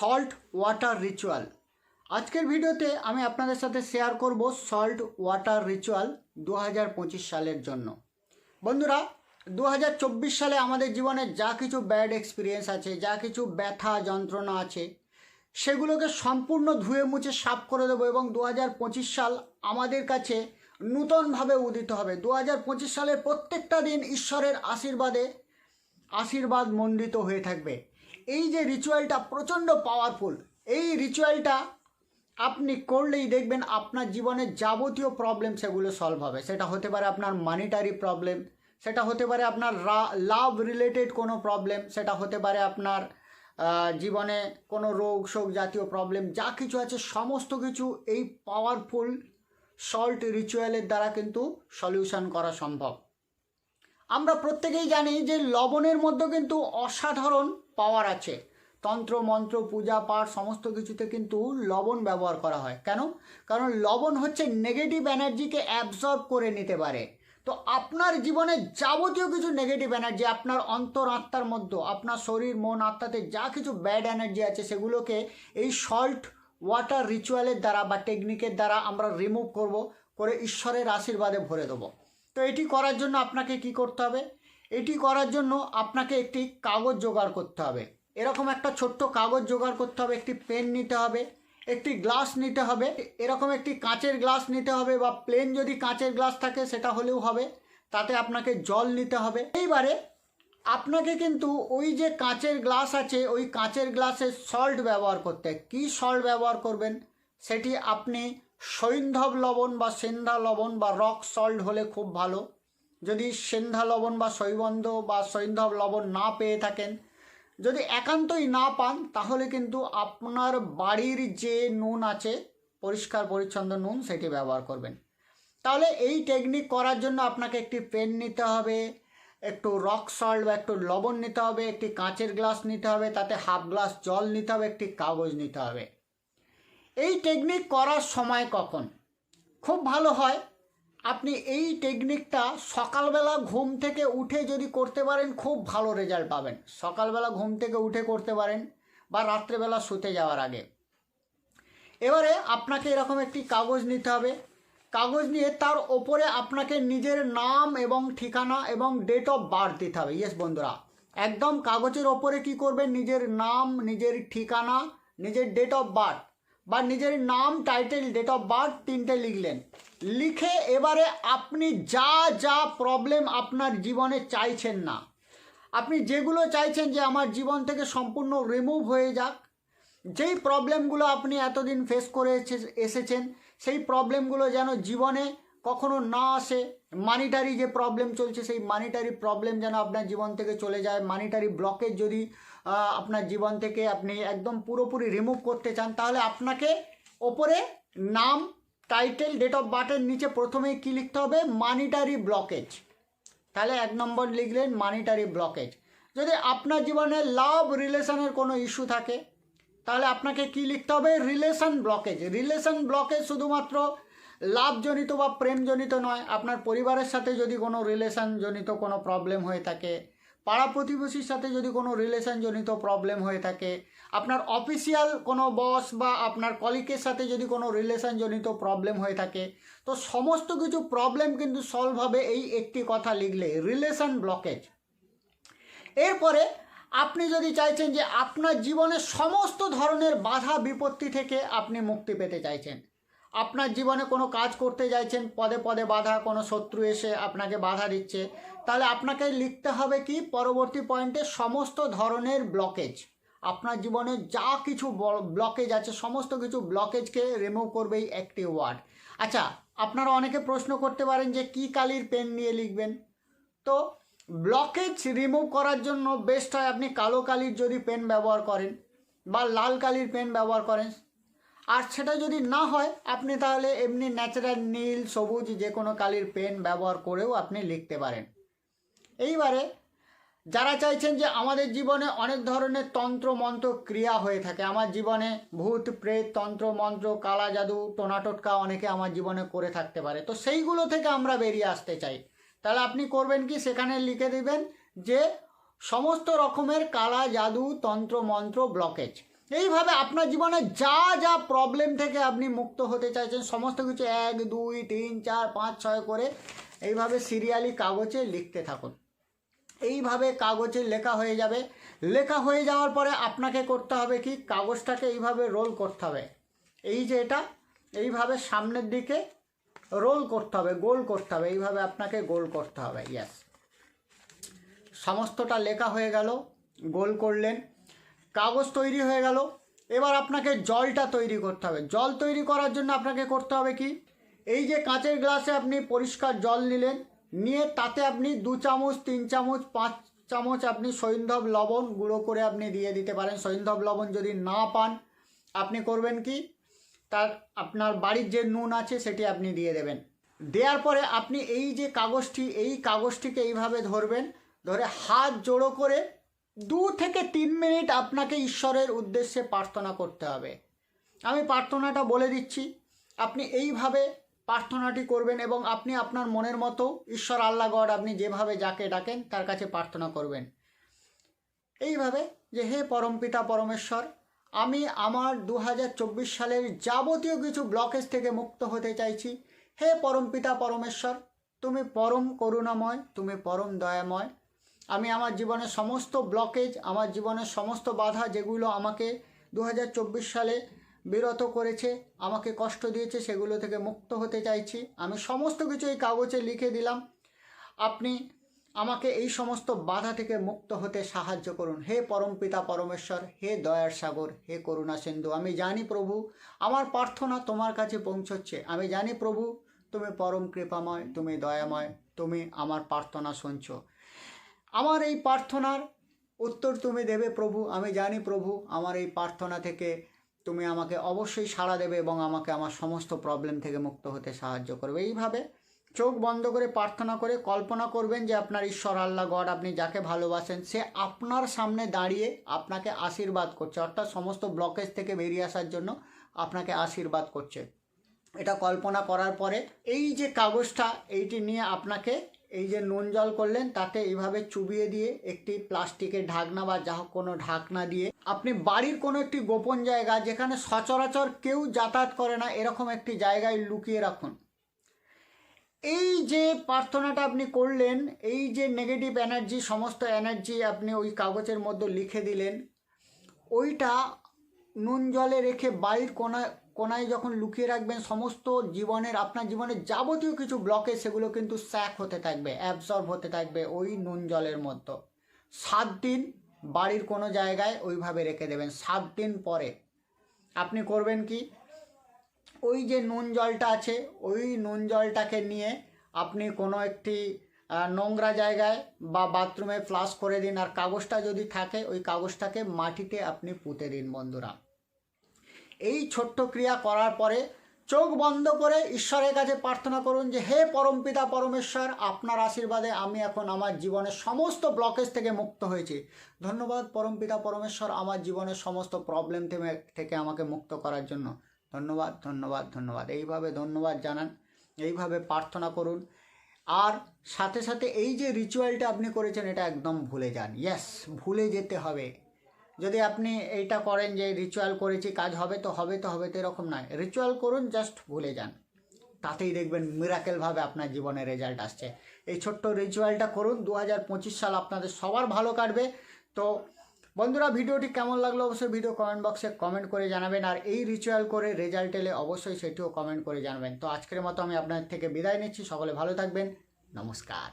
Salt water ritual আজকের ভিডিওতে আমি আপনাদের সাথে শেয়ার করব সল্ট ওয়াটার রিচুয়াল দু হাজার পঁচিশ সালের জন্য। বন্ধুরা দু হাজার চব্বিশ সালে আমাদের জীবনে যা কিছু ব্যাড এক্সপিরিয়েন্স আছে, যা কিছু ব্যথা যন্ত্রণা আছে, সেগুলোকে সম্পূর্ণ ধুয়ে মুছে সাফ করে দেবো এবং দু হাজার পঁচিশ সাল আমাদের কাছে নূতনভাবে উদিত হবে। দু হাজার পঁচিশ সালের প্রত্যেকটা দিন ঈশ্বরের আশীর্বাদে আশীর্বাদ মণ্ডিত হয়ে থাকবে। এই যে রিচুয়ালটা প্রচণ্ড পাওয়ারফুল এই রিচুয়ালটা আপনি করলেই দেখবেন আপনার জীবনের যাবতীয় প্রবলেম সেগুলো সলভ হবে। সেটা হতে পারে আপনার মানিটারি প্রবলেম সেটা হতে পারে আপনার লাভ রিলেটেড কোনো প্রবলেম সেটা হতে পারে আপনার জীবনে কোনো রোগ শোক জাতীয় প্রবলেম যা কিছু আছে সমস্ত কিছু এই পাওয়ারফুল সল্ট রিচুয়ালের দ্বারা কিন্তু সলিউশন করা সম্ভব। আমরা প্রত্যেকেই জানি যে লবণের মধ্যে কিন্তু অসাধারণ পাওয়ার আছে। তন্ত্র, মন্ত্র, পূজা, পাঠ, সমস্ত কিছুতে কিন্তু লবণ ব্যবহার করা হয়। কেন? কারণ লবণ হচ্ছে নেগেটিভ এনার্জিকে অ্যাবজর্ব করে নিতে পারে। তো আপনার জীবনে যাবতীয় কিছু নেগেটিভ এনার্জি আপনার অন্তর, আত্মার মধ্যে, আপনার শরীর, মন, আত্মাতে যা কিছু ব্যাড এনার্জি আছে, সেগুলোকে এই সল্ট ওয়াটার রিচুয়ালের দ্বারা বা টেকনিকের দ্বারা আমরা রিমুভ করব, করে ঈশ্বরের আশীর্বাদে ভরে দেবো। তো এটি করার জন্য আপনাকে কি করতে হবে? এটি করার জন্য আপনাকে একটি কাগজ জোগাড় করতে হবে। এরকম একটা ছোট্ট কাগজ জোগাড় করতে হবে, একটি পেন নিতে হবে, একটি গ্লাস নিতে হবে, এরকম একটি কাঁচের গ্লাস নিতে হবে বা প্লেন যদি কাঁচের গ্লাস থাকে সেটা হলেও হবে, তাতে আপনাকে জল নিতে হবে। এইবারে আপনাকে কিন্তু ওই যে কাঁচের গ্লাস আছে, ওই কাঁচের গ্লাসে সল্ট ব্যবহার করতে। কী সল্ট ব্যবহার করবেন? সেটি আপনি সৈন্ধব লবণ বা সেন্ধা লবণ বা রক সল্ট হলে খুব ভালো। যদি সেন্ধা লবণ বা সৈবন্ধ বা সৈন্ধব লবণ না পেয়ে থাকেন, যদি একান্তই না পান, তাহলে কিন্তু আপনার বাড়ির যে নুন আছে, পরিষ্কার পরিচ্ছন্ন নুন, সেটি ব্যবহার করবেন। তাহলে এই টেকনিক করার জন্য আপনাকে একটি পেন নিতে হবে, একটু রক সল্ট বা একটু লবণ নিতে হবে, একটি কাঁচের গ্লাস নিতে হবে, তাতে হাফ গ্লাস জল নিতে হবে, একটি কাগজ নিতে হবে। এই টেকনিক করার সময় কখন? খুব ভালো হয়। আপনি এই টেকনিকটা সকালবেলা ঘুম থেকে উঠে যদি করতে পারেন, খুব ভালো রেজাল্ট পাবেন। সকালবেলা ঘুম থেকে উঠে করতে পারেন বা রাত্রেবেলা শুতে যাওয়ার আগে। এবারে আপনাকে এরকম একটি কাগজ নিতে হবে। কাগজ নিয়ে তার ওপরে আপনাকে নিজের নাম এবং ঠিকানা এবং ডেট অফ বার্থ দিতে হবে। ইয়েস বন্ধুরা, একদম কাগজের ওপরে কি করবেন? নিজের নাম, নিজের ঠিকানা, নিজের ডেট অফ বার্থ বা নিজের নাম টাইটেল ডেট অফ বার্থ তিনটে লিখলেন। লিখে এবারে আপনি যা যা প্রবলেম আপনার জীবনে চাইছেন না। আপনি যেগুলো চাইছেন যে আমার জীবন থেকে সম্পূর্ণ রিমুভ হয়ে যাক, যেই প্রবলেমগুলো আপনি এতদিন ফেস করে এসে- এসেছেন, সেই প্রবলেমগুলো যেন জীবনে কখনো না আসে। মানিটারি যে প্রবলেম চলছে, সেই মানিটারি প্রবলেম যেন আপনার জীবন থেকে চলে যায়। মানিটারি ব্লকেজ যদি আপনার জীবন থেকে আপনি একদম পুরোপুরি রিমুভ করতে চান, তাহলে আপনাকে ওপরে নাম টাইটেল ডেট অফ বার্থের নিচে প্রথমেই কী লিখতে হবে? মানিটারি ব্লকেজ তাহলে এক নম্বর লিখলেন মানিটারি ব্লকেজ যদি আপনার জীবনে লাভ রিলেশনের কোনো ইস্যু থাকে, তাহলে আপনাকে কি লিখতে হবে? রিলেশন ব্লকেজ রিলেশন ব্লকেজ শুধুমাত্র লাভজনিত বা প্রেমজনিত নয়। আপনার পরিবারের সাথে যদি কোনো রিলেশনজনিত কোনো প্রবলেম হয়ে থাকে, পাড়া প্রতিবেশীর সাথে যদি কোনো রিলেশনজনিত প্রবলেম হয়ে থাকে, আপনার অফিসিয়াল কোনো বস বা আপনার কলিকের সাথে যদি কোনো রিলেশনজনিত প্রবলেম হয়ে থাকে, তো সমস্ত কিছু প্রবলেম কিন্তু সলভ হবে এই একটি কথা লিখলে, রিলেশন ব্লকেজ। এরপরে আপনি যদি চাইছেন যে আপনার জীবনে সমস্ত ধরনের বাধা বিপত্তি থেকে আপনি মুক্তি পেতে চাইছেন আপনার জীবনে কোনো কাজ করতে চাইছেন পদে পদে বাধা, কোনো শত্রু এসে আপনাকে বাধা দিচ্ছে, তাহলে আপনাকে লিখতে হবে কি? পরবর্তী পয়েন্টে সমস্ত ধরনের ব্লকেজ আপনার জীবনে যা কিছু ব্লকেজ আছে, সমস্ত কিছু ব্লকেজকে রিমুভ করবে এই একটি ওয়ার্ড আচ্ছা আপনারা অনেকে প্রশ্ন করতে পারেন যে কি কালির পেন নিয়ে লিখবেন? তো ব্লকেজ রিমুভ করার জন্য বেস্ট হয় আপনি কালো কালির যদি পেন ব্যবহার করেন বা লাল কালির পেন ব্যবহার করেন। আর সেটা যদি না হয়, আপনি তাহলে এমনি ন্যাচারাল নীল, সবুজ যে কোনো কালির পেন ব্যবহার করেও আপনি লিখতে পারেন। এইবারে যারা চাইছেন যে আমাদের জীবনে অনেক ধরনের তন্ত্র মন্ত্র ক্রিয়া হয়ে থাকে, আমার জীবনে ভূত, প্রেত তন্ত্র মন্ত্র কালা জাদু, টোনাটোটকা অনেকে আমার জীবনে করে থাকতে পারে। তো সেইগুলো থেকে আমরা বেরিয়ে আসতে চাই। তাহলে আপনি করবেন কি? সেখানে লিখে দিবেন যে সমস্ত রকমের কালা জাদু তন্ত্র মন্ত্র ব্লকেজ এইভাবে আপনার জীবনে যা যা প্রবলেম থেকে আপনি মুক্ত হতে চাইছেন, সমস্ত কিছু এক, দুই, তিন, চার, পাঁচ, ছয় করে এইভাবে সিরিয়ালি কাগজে লিখতে থাকুন। এইভাবে কাগজে লেখা হয়ে যাবে। লেখা হয়ে যাওয়ার পরে আপনাকে করতে হবে কি? কাগজটাকে এইভাবে রোল করতে হবে। এই যে এটা, এইভাবে সামনের দিকে রোল করতে হবে, গোল করতে হবে। এইভাবে আপনাকে গোল করতে হবে ইয়াস সমস্তটা লেখা হয়ে গেল, গোল করলেন। কাগজ তৈরি হয়ে গেল। এবার আপনাকে জলটা তৈরি করতে হবে। জল তৈরি করার জন্য আপনাকে করতে হবে কি? এই যে কাঁচের গ্লাসে আপনি পরিষ্কার জল নিলেন, নিয়ে তাতে আপনি দু চামচ, তিন চামচ, পাঁচ চামচ আপনি সৈন্ধব লবণ গুঁড়ো করে আপনি দিয়ে দিতে পারেন। সৈন্ধব লবণ যদি না পান, আপনি করবেন কি? তার আপনার বাড়ির যে নুন আছে সেটি আপনি দিয়ে দেবেন। দেওয়ার পরে আপনি এই যে কাগজটি, এই কাগজটিকে এইভাবে ধরবেন, ধরে হাত জোড়ো করে দু থেকে তিন মিনিট আপনাকে ঈশ্বরের উদ্দেশ্যে প্রার্থনা করতে হবে। আমি প্রার্থনাটা বলে দিচ্ছি, আপনি এইভাবে প্রার্থনাটি করবেন এবং আপনি আপনার মনের মতো ঈশ্বর, আল্লাহ, গড, আপনি যেভাবে যাকে ডাকেন তার কাছে প্রার্থনা করবেন। এইভাবে যে হে পরমপিতা পরমেশ্বর, আমি আমার দু হাজার চব্বিশ সালের যাবতীয় কিছু ব্লকেজ থেকে মুক্ত হতে চাইছি। হে পরমপিতা পরমেশ্বর, তুমি পরম করুণাময়, তুমি পরম দয়াময় আমি আমার জীবনের সমস্ত ব্লকেজ আমার জীবনের সমস্ত বাধা যেগুলো আমাকে দু হাজার চব্বিশ সালে বিরত করেছে, আমাকে কষ্ট দিয়েছে, সেগুলো থেকে মুক্ত হতে চাইছি। আমি সমস্ত কিছু এই কাগজে লিখে দিলাম। আপনি আমাকে এই সমস্ত বাধা থেকে মুক্ত হতে সাহায্য করুন। হে পরমপিতা পরমেশ্বর, হে দয়ার সাগর, হে করুণা সিন্ধু। আমি জানি প্রভু, আমার প্রার্থনা তোমার কাছে পৌঁছচ্ছে। আমি জানি প্রভু, তুমি পরম কৃপাময়, তুমি দয়াময়, তুমি আমার প্রার্থনা শুনছো। আমার এই প্রার্থনার উত্তর তুমি দেবে প্রভু, আমি জানি প্রভু, আমার এই প্রার্থনা থেকে তুমি আমাকে অবশ্যই সাড়া দেবে এবং আমাকে আমার সমস্ত প্রবলেম থেকে মুক্ত হতে সাহায্য করবে। এইভাবে চোখ বন্ধ করে প্রার্থনা করে কল্পনা করবেন যে আপনার ঈশ্বর, আল্লাহ, গড আপনি যাকে ভালোবাসেন, সে আপনার সামনে দাঁড়িয়ে আপনাকে আশীর্বাদ করছে। অর্থাৎ সমস্ত ব্লকেজ থেকে বেরিয়ে আসার জন্য আপনাকে আশীর্বাদ করছে। এটা কল্পনা করার পরে এই যে কাগজটা, এইটি নিয়ে আপনাকে এই যে নুন জল করলেন তাতে এইভাবে চুবিয়ে দিয়ে একটি প্লাস্টিকের ঢাকনা বা যা কোনো ঢাকনা দিয়ে, আপনি বাড়ির কোনো একটি গোপন জায়গা যেখানে সচরাচর কেউ যাতায়াত করে না, এরকম একটি জায়গায় লুকিয়ে রাখুন। এই যে প্রার্থনাটা আপনি করলেন, এই যে নেগেটিভ এনার্জি সমস্ত এনার্জি আপনি ওই কাগজের মধ্যে লিখে দিলেন, ওইটা নুন জলে রেখে বাড়ির কোনায় কোনায় যখন লুকিয়ে রাখবেন, সমস্ত জীবনের, আপনার জীবনের যাবতীয় কিছু ব্লকে সেগুলো কিন্তু স্যাক হতে থাকবে অ্যাবসর্ব হতে থাকবে ওই নুন জলের মধ্যে। সাত দিন বাড়ির কোনো জায়গায় ওইভাবে রেখে দেবেন, সাত দিন পরে। আপনি করবেন কি? ওই যে নুন জলটা আছে, ওই নুন জলটাকে নিয়ে আপনি কোনো একটি নোংরা জায়গায় বা বাথরুমে ফ্লাশ করে দিন, আর কাগজটা যদি থাকে, ওই কাগজটাকে মাটিতে আপনি পুঁতে দিন বন্ধুরা। এই ছোট্ট ক্রিয়া করার পরে চোখ বন্ধ করে ঈশ্বরের কাছে প্রার্থনা করুন যে, হে পরমপিতা পরমেশ্বর, আপনার আশীর্বাদে আমি এখন আমার জীবনের সমস্ত ব্লকেজ থেকে মুক্ত হয়েছি। ধন্যবাদ পরমপিতা পরমেশ্বর আমার জীবনের সমস্ত প্রবলেম থেকে আমাকে মুক্ত করার জন্য। ধন্যবাদ ধন্যবাদ ধন্যবাদ। এইভাবে ধন্যবাদ জানান, এইভাবে প্রার্থনা করুন। আর সাথে সাথে এই যে রিচুয়ালটা আপনি করেছেন, এটা একদম ভুলে যান। ইয়াস ভুলে যেতে হবে। যদি আপনি এইটা করেন যে রিচুয়াল করেছি, কাজ হবে তো হবে তো হবে, তো এরকম নয়। রিচুয়াল করুন জাস্ট ভুলে যান। তাতেই দেখবেন মিরাকেলভাবে আপনার জীবনে রেজাল্ট আসছে। এই ছোট্ট রিচুয়ালটা করুন দু হাজার পঁচিশ সাল আপনাদের সবার ভালো কাটবে। তো বন্ধুরা, ভিডিওটি কেমন লাগল অবশ্যই ভিডিও কমেন্ট বক্সে কমেন্ট করে জানাবেন। আর এই রিচুয়াল করে রেজাল্ট এলে অবশ্যই সেটিও কমেন্ট করে জানাবেন। তো আজকের মতো আমি আপনাদের থেকে বিদায় নিচ্ছি। সকলে ভালো থাকবেন। নমস্কার।